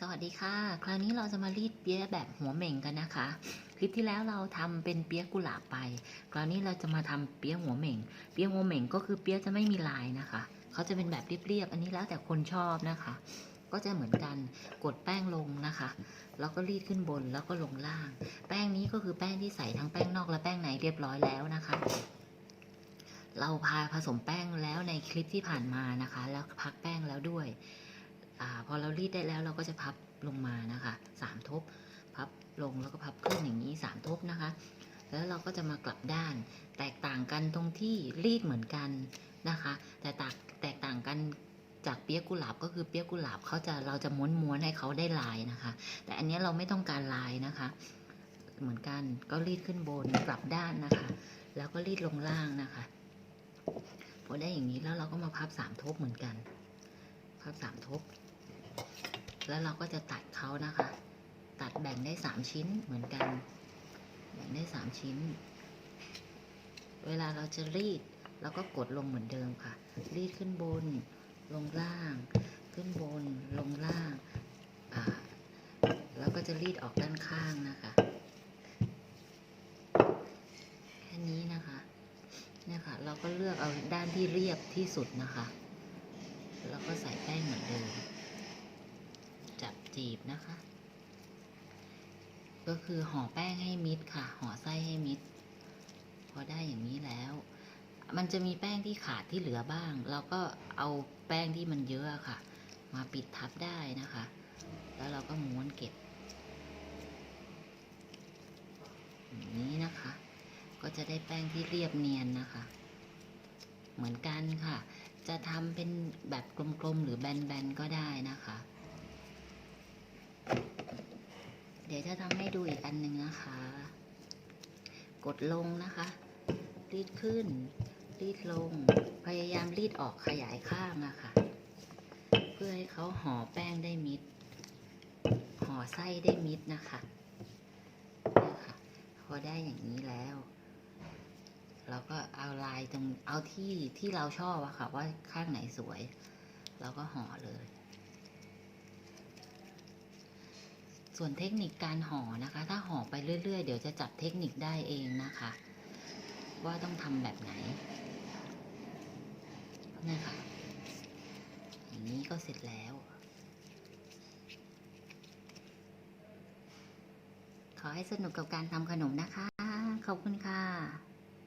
สวัสดีค่ะ คราวนี้เราจะมารีดเปี๊ยะแบบหัวเหม่งกันนะคะ คลิปที่แล้วเราทำเป็นเปี๊ยะกุหลาบไป คราวนี้เราจะมาทำเปี๊ยะหัวเหม่ง เปี๊ยะหัวเหม่งก็คือเปี๊ยะจะไม่มีลายนะคะ เขาจะเป็นแบบเรียบๆ อันนี้แล้วแต่คนชอบนะคะ ก็จะเหมือนกัน กดแป้งลงนะคะ แล้วก็รีดขึ้นบนแล้วก็ลงล่าง แป้งนี้ก็คือแป้งที่ใส่ทั้งแป้งนอกและแป้งในเรียบร้อยแล้วนะคะ เราพาผสมแป้งแล้วในคลิปที่ผ่านมานะคะ แล้วพักแป้งแล้วด้วย อพอเรารีดได้แล้วเราก็จะพับลงมานะคะสามทบ พับลงแล้วก็พับขึ้นอย่างนี้สามทบนะคะ แล้วเราก็จะมากลับด้าน แตกต่างกันตรงที่รีดเหมือนกันนะคะ แต่แตกแตกต่างกันจากเปียกกุหลาบก็คือเปียกกุหลาบเขาจะเราจะม้วนม้วนๆให้เขาได้ลายนะคะ แต่อันนี้เราไม่ต้องการลายนะคะ เหมือนกันก็รีดขึ้นบนกลับด้านนะคะ แล้วก็รีดลงล่างนะคะพอได้อย่างนี้แล้วเราก็มาพับสามทบเหมือนกัน พับสามทบ แล้วเราก็จะตัดเขานะคะ ตัดแบ่งได้สามชิ้นเหมือนกัน แบ่งได้สามชิ้น เวลาเราจะรีดเราก็กดลงเหมือนเดิมค่ะ รีดขึ้นบน ลงล่าง ขึ้นบน ลงล่างแล้วก็จะรีดออกด้านข้างนะคะแค่นี้นะคะเนี่ยค่ะ เราก็เลือกเอาด้านที่เรียบที่สุดนะคะ แล้วก็ใส่แป้งเหมือนเดิม จีบนะคะ ก็คือห่อแป้งให้มิดค่ะ ห่อไส้ให้มิด พอได้อย่างนี้แล้ว มันจะมีแป้งที่ขาดที่เหลือบ้าง เราก็เอาแป้งที่มันเยอะอะค่ะ มาปิดทับได้นะคะ แล้วเราก็ม้วนเก็บอย่างนี้นะคะ ก็จะได้แป้งที่เรียบเนียนนะคะ เหมือนกันค่ะ จะทำเป็นแบบกลมๆหรือแบนๆก็ได้นะคะ เดี๋ยวจะทำให้ดูอีกอันหนึ่งนะคะ กดลงนะคะ รีดขึ้น รีดลง พยายามรีดออกขยายข้างอะค่ะ เพื่อให้เขาห่อแป้งได้มิด ห่อไส้ได้มิดนะคะเนี่ยค่ะพอได้อย่างนี้แล้ว เราก็เอาลายตรง เอาที่ที่เราชอบอะค่ะ ว่าข้างไหนสวย เราก็ห่อเลย ส่วนเทคนิคการห่อนะคะ ถ้าห่อไปเรื่อย ๆ เดี๋ยวจะจับเทคนิคได้เองนะคะ ว่าต้องทำแบบไหนนี่ค่ะอย่างนี้ก็เสร็จแล้วขอให้สนุกกับการทำขนมนะคะ ขอบคุณค่ะ